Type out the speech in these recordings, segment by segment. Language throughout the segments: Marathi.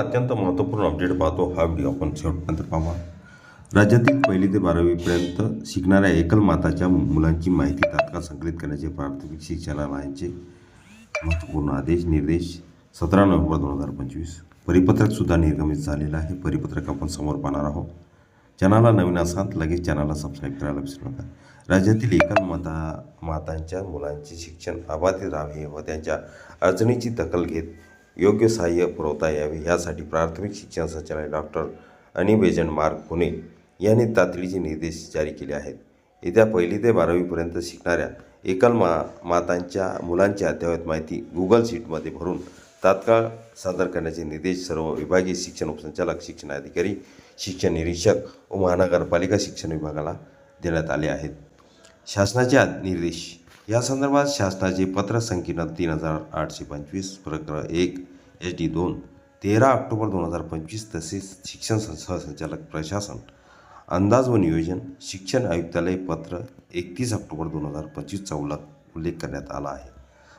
अत्यंत महत्त्वपूर्ण अपडेट पाहतो हा व्हिडिओ आपण शेवटपर्यंत पाहा. राज्यातील पहिली ते बारावीपर्यंत शिकणाऱ्या एकल माताच्या मुलांची माहिती तात्काळ संकलित करण्याचे प्राथमिक शिक्षणालयांचे महत्त्वपूर्ण आदेश निर्देश सतरा नोव्हेंबर दोन हजार पंचवीस. परिपत्रकसुद्धा निर्गमित झालेलं आहे. परिपत्रक आपण समोर पाहणार आहोत. चॅनलला नवीन असाल लगेच चॅनलला सबस्क्राईब करायला विसरू नका. राज्यातील एकल माता मातांच्या मुलांचे शिक्षण अबाधित राहावे व त्यांच्या अडचणीची दखल घेत योग्य सहाय्य पुरवता यावे. यासाठी प्राथमिक शिक्षण संचालक डॉक्टर अनिबेजन मार्ग पुणे यांनी तातडीचे निर्देश जारी केले आहेत. येत्या पहिली ते बारावीपर्यंत शिकणाऱ्या एकल मा मातांच्या मुलांची अद्ययावत माहिती गुगल शीटमध्ये भरून तात्काळ सादर करण्याचे निर्देश सर्व विभागीय शिक्षण उपसंचालक शिक्षण अधिकारी शिक्षण निरीक्षक व महानगरपालिका शिक्षण विभागाला देण्यात आले आहेत. शासनाचे निर्देश या संदर्भात शासनाचे पत्र संख्येनं तीन हजार आठशे पंचवीस प्रकरण एक एच डी दोन तेरा ऑक्टोबर दोन हजार पंचवीस तसेच शिक्षण सहसंचालक प्रशासन अंदाज व नियोजन शिक्षण आयुक्तालय पत्र एकतीस ऑक्टोबर दोन हजार पंचवीसचा उल्लेख उल्लेख करण्यात आला आहे.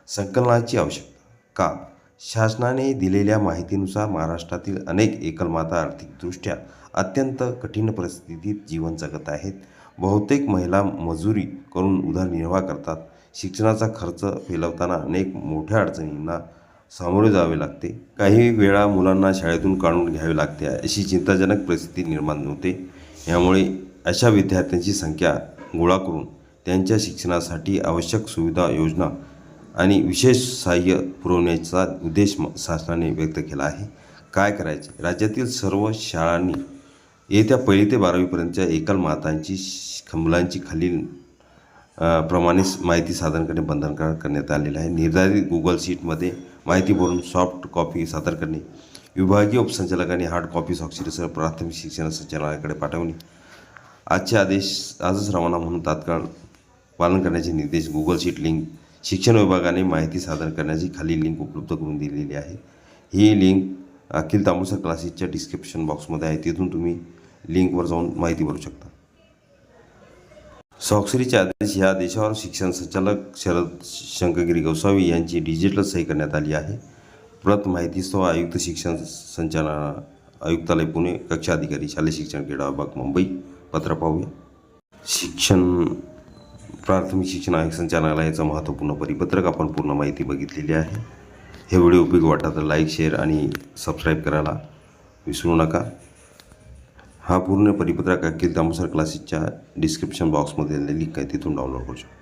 संकलनाची आवश्यकता का? शासनाने दिलेल्या माहितीनुसार महाराष्ट्रातील अनेक एकलमाता आर्थिकदृष्ट्या अत्यंत कठीण परिस्थितीत जीवन जगत आहेत. बहुतेक महिला मजुरी करून उदरनिर्वाह करतात. शिक्षणाचा खर्च फेलवताना अनेक मोठ्या अडचणींना सामोरे जावे लागते. काही वेळा मुलांना शाळेतून काढून घ्यावे लागते. अशी चिंताजनक परिस्थिती निर्माण होते. यामुळे अशा विद्यार्थ्यांची संख्या गोळा करून त्यांच्या शिक्षणासाठी आवश्यक सुविधा योजना आणि विशेष सहाय्य पुरवण्याचा उद्देश म- शासनाने व्यक्त केला आहे. काय करायचे? राज्यातील सर्व शाळांनी येत्या पहिली ते बारावीपर्यंतच्या एकल मातांची श- मुलांची खालील प्रमाणेच प्रमाणे माहिती सादर करणे बंधनकारक करण्यात आलेलं आहे. निर्धारित गुगल शीटमध्ये माहिती भरून सॉफ्ट कॉपी सादर करणे विभागीय उपसंचालकांनी हार्ड कॉपी स्वाक्षरीसह प्राथमिक शिक्षण संचालनालयाकडे पाठवणे. आजचे आदेश आजच रवाना म्हणून तात्काळ पालन करण्याचे निर्देश गुगल शीट लिंक शिक्षण विभागाने माहिती सादर करण्याची खाली लिंक उपलब्ध करून दिलेली आहे. ही लिंक अखिल तांबूसर क्लासेसच्या डिस्क्रिप्शन बॉक्समध्ये आहे. तिथून तुम्ही लिंकवर जाऊन माहिती भरू शकता. स्वाक्षरीचे आदेश या आदेशावर शिक्षण संचालक शरद शंकरगिरी गोसावी यांची डिजिटल सही करण्यात आली आहे. प्रत माहितीस्तव आयुक्त शिक्षण संचालन आयुक्तालय पुणे कक्षा अधिकारी शालेय शिक्षण क्रीडा विभाग मुंबई. पत्र पाहूया. शिक्षण प्राथमिक शिक्षण आयोग संचालनालयाचं महत्त्वपूर्ण परिपत्रक आपण पूर्ण माहिती बघितलेली आहे. हे व्हिडिओ उपयोग वाटला तर लाईक शेअर आणि सबस्क्राईब करायला विसरू नका. हा पूर्ण परिपत्रक अखिल तामसर क्लासेसच्या डिस्क्रिप्शन बॉक्समध्ये लिंक आहे तिथून डाउनलोड करू शकता.